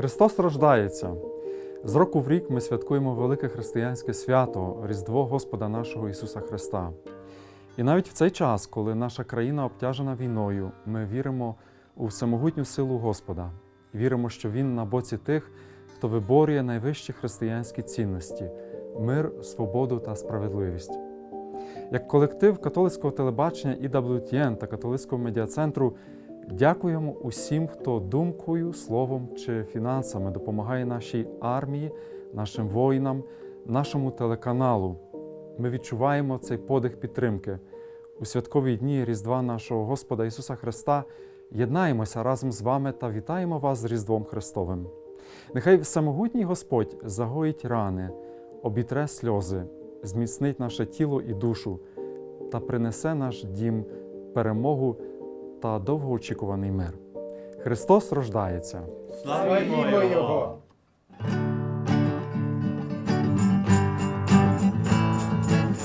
Христос рождається. З року в рік ми святкуємо велике християнське свято Різдво Господа нашого Ісуса Христа. І навіть в цей час, коли наша країна обтяжена війною, ми віримо у всемогутню силу Господа, віримо, що Він на боці тих, хто виборює найвищі християнські цінності мир, свободу та справедливість. Як колектив католицького телебачення EWTN та католицького медіацентру дякуємо усім, хто думкою, словом чи фінансами допомагає нашій армії, нашим воїнам, нашому телеканалу. Ми відчуваємо цей подих підтримки. У святкові дні Різдва нашого Господа Ісуса Христа єднаємося разом з вами та вітаємо вас з Різдвом Христовим. Нехай всемогутній Господь загоїть рани, обітре сльози, зміцнить наше тіло і душу та принесе наш дім перемогу та довгоочікуваний мир. Христос рождається! Славімо Його!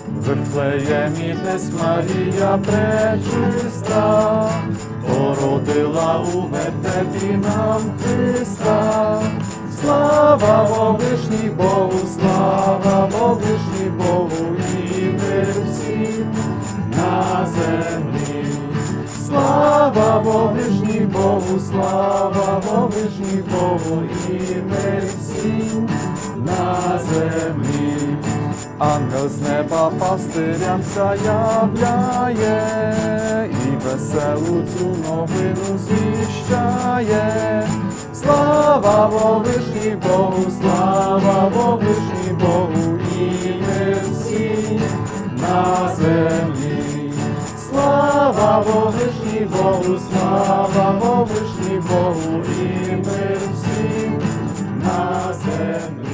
В Вифлеємі десь Марія пречиста, породила у вертепі нам Христа. Слава Вовишній Богу, слава Вовишній Богу, слава Вовишній Богу і мир всім на землі. Ангел з неба пастирям заявляє і веселу цю новину звіщає. Слава Вовишній Богу, слава Вовишній Богу і мир всім на землі. Слава вишні Богу, слава вишні Богу і мир всім на землі.